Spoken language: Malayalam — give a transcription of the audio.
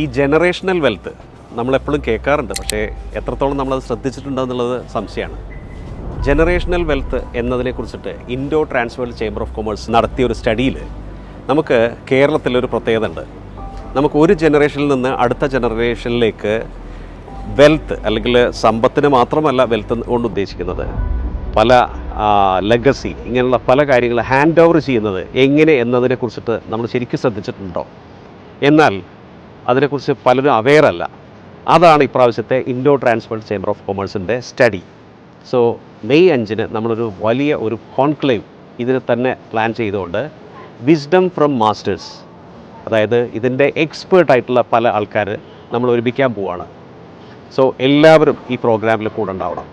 ഈ ജനറേഷണൽ വെൽത്ത് നമ്മളെപ്പോഴും കേൾക്കാറുണ്ട്. പക്ഷേ എത്രത്തോളം നമ്മളത് ശ്രദ്ധിച്ചിട്ടുണ്ടോ എന്നുള്ളത് സംശയമാണ്. Generational wealth എന്നതിനെക്കുറിച്ചിട്ട് Indo transworld chamber of commerce നടത്തിയ ഒരു സ്റ്റഡിയിൽ നമുക്ക് കേരളത്തിലൊരു പ്രത്യേകത ഉണ്ട്. നമുക്ക് ഒരു ജനറേഷനിൽ നിന്ന് അടുത്ത ജനറേഷനിലേക്ക് വെൽത്ത് അല്ലെങ്കിൽ സമ്പത്തിന് മാത്രമല്ല വെൽത്ത് കൊണ്ട് ഉദ്ദേശിക്കുന്നത് പല ലെഗസി ഇങ്ങനെയുള്ള പല കാര്യങ്ങൾ ഹാൻഡ് ഓവർ ചെയ്യുന്നത് എങ്ങനെ എന്നതിനെക്കുറിച്ചിട്ട് നമ്മൾ ശരിക്കും ശ്രദ്ധിച്ചിട്ടുണ്ടോ? എന്നാൽ അതിനെക്കുറിച്ച് പലരും അവെയറല്ല അതാണ് ഇപ്രാവശ്യത്തെ ഇൻഡോ ട്രാൻസ്പോർട്ട് ചേംബർ ഓഫ് കൊമേഴ്സിന്റെ സ്റ്റഡി സോ മെയ് അഞ്ചിന് നമ്മളൊരു വലിയ ഒരു കോൺക്ലേവ് ഇതിനെ തന്നെ പ്ലാൻ ചെയ്തുകൊണ്ട് വിസ്ഡം ഫ്രം മാസ്റ്റേഴ്സ് അതായത് ഇതിന്റെ എക്സ്പേർട്ട് ആയിട്ടുള്ള പല ആൾക്കാർ നമ്മൾ ഒരുമിക്കാൻ പോവുകയാണ് സോ എല്ലാവരും ഈ പ്രോഗ്രാമിൽ കൂടെ ഉണ്ടാവണം.